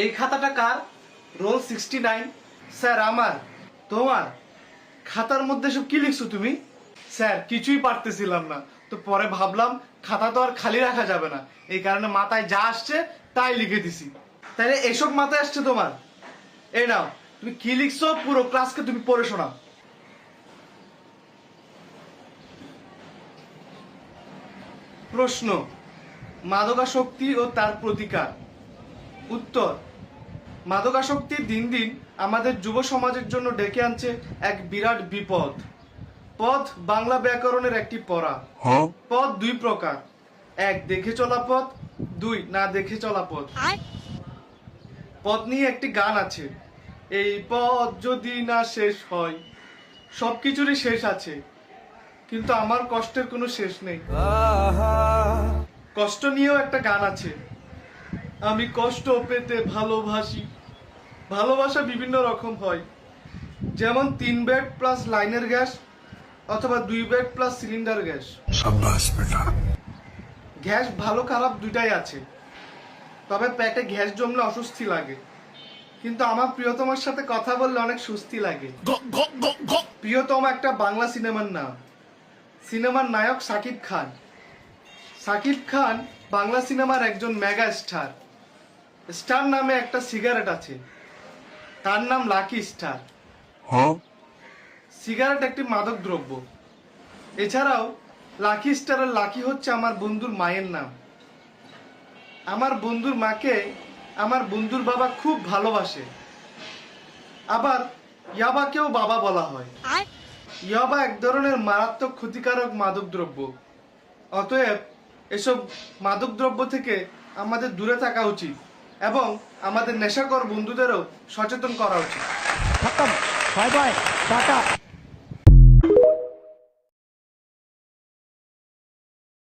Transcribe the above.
এই খাতাটা কার? Roll sixty nine. Sir, আমার। তোমার। খাতার মধ্যে সব কি লিখছো তুমি? স্যার, কিছুই পারতেছিলাম না। তো পরে ভাবলাম, খাতা তো আর খালি রাখা যাবে না। এই কারণে মাথায় যা আসছে, তাই লিখে দিছি। তাহলে এসব মাথায় আসছে তোমার? এই নাও, তুমি কি লিখছো? পুরো ক্লাসকে তুমি পড়ে শোনাও। প্রশ্ন, মাদকাসক্তি ও তার প্রতিকার। উত্তর। মাদকাসক্তি দিন দিন আমাদের যুব সমাজের জন্য ডেকে আনছে এক বিরাট বিপদ। পথ বাংলা ব্যাকরণের একটি পড়া। পথ দুই প্রকার। এক দেখে চলা পথ। দুই না দেখে চলা পথ। পথ নিয়ে একটি গান আছে। এই পথ যদি না শেষ হয় সবকিছুরই শেষ আছে। কিন্তু আমার কষ্টের কোনো শেষ নেই। কষ্ট নিয়েও একটা গান আছে। আমি কষ্ট পেতে ভালোবাসি। ভালোবাসা বিভিন্ন রকম হয়। যেমন তিন ব্যাগ প্লাস লাইনের গ্যাস অথবা দুই bag plus cylinder gas gas ভালো খারাপ দুইটাই আছে। তবে পেটে গ্যাস জমলে অস্বস্তি লাগে। কিন্তু আমার প্রিয়তমার সাথে কথা বললে অনেক সুস্থি লাগে। প্রিয়তম একটা বাংলা সিনেমার নাম। সিনেমার নায়ক সাকিব খান। সাকিব খান বাংলা সিনেমার একজন মেগা স্টার স্টার নামে একটা সিগারেট আছে। তার নাম লাকি স্টার। हाँ সিগারেট একটি মাদক দ্রব্য। এছাড়াও লাকি স্টারের লাকি হচ্ছে আমার বন্ধুর মায়ের নাম। আমার বন্ধুর মাকে আমার বন্ধুর বাবা খুব ভালোবাসে। আবার ইয়াবাকেও বাবা বলা হয়। ইয়াবা এক ধরনের মারাত্মক ক্ষতিকারক মাদক দ্রব্য। অতএব এসব মাদক দ্রব্য থেকে আমাদের দূরে থাকা উচিত। এবং আমাদের নেশাকর বন্ধুদেরও সচেতন করা উচিত।